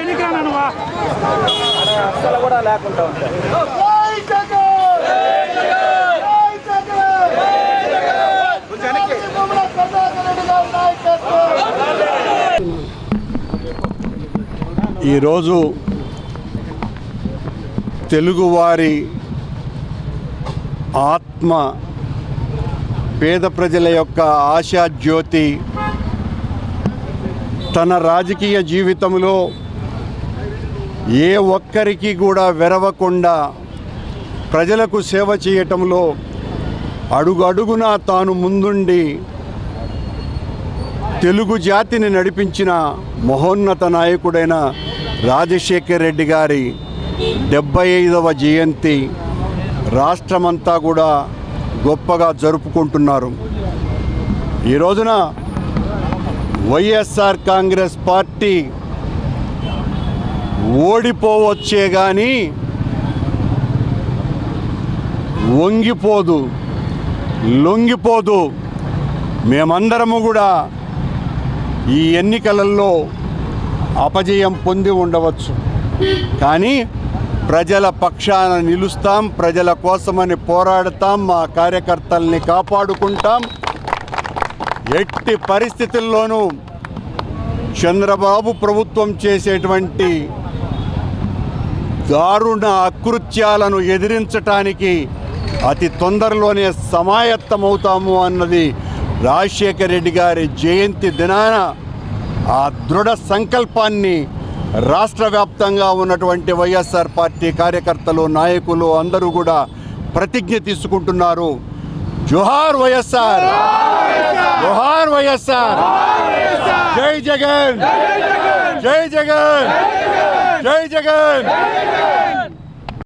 ఎన్నికరా నువ్వు అసలు కూడా లేకుండా ఉంటాయి ఈరోజు తెలుగువారి ఆత్మ పేద ప్రజల యొక్క ఆశాజ్యోతి తన రాజకీయ జీవితంలో ఏ ఒక్కరికి కూడా వెరవకుండా ప్రజలకు సేవ చేయటంలో అడుగడుగున తాను ముందుండి తెలుగు జాతిని నడిపించిన మహోన్నత నాయకుడైన రాజశేఖర్ రెడ్డి గారి డెబ్బై ఐదవ జయంతి రాష్ట్రమంతా కూడా గొప్పగా జరుపుకుంటున్నారు. ఈ రోజున వైఎస్ఆర్ కాంగ్రెస్ పార్టీ ఓడిపోవచ్చే కానీ వంగిపోదు లొంగిపోదు. మేమందరము కూడా ఈ ఎన్నికలలో అపజయం పొంది ఉండవచ్చు. కానీ ప్రజల పక్షాన నిలుస్తాం ప్రజల కోసమని పోరాడతాం మా కార్యకర్తల్ని కాపాడుకుంటాం. ఎట్టి పరిస్థితుల్లోనూ చంద్రబాబు ప్రభుత్వం చేసేటువంటి దారుణ అకృత్యాలను ఎదిరించటానికి అతి తొందరలోనే సమాయత్తమవుతాము అన్నది రాజశేఖర రెడ్డి గారి జయంతి దినాన ఆ దృఢ సంకల్పాన్ని రాష్ట్ర వ్యాప్తంగా ఉన్నటువంటి వైఎస్ఆర్ పార్టీ కార్యకర్తలు నాయకులు అందరూ కూడా ప్రతిజ్ఞ తీసుకుంటున్నారు. జోహార్ వైఎస్ఆర్! జోహార్ వైఎస్ఆర్! జై జగన్! జై జగన్! జై జగన్!